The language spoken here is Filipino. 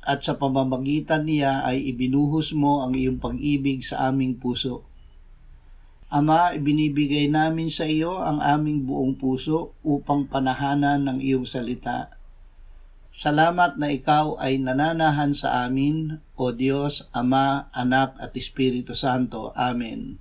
at sa pamamagitan niya ay ibinuhos mo ang iyong pag-ibig sa aming puso. Ama, ibinibigay namin sa iyo ang aming buong puso upang panahanan ng iyong salita. Salamat na ikaw ay nananahan sa amin, O Diyos, Ama, Anak at Espiritu Santo. Amen.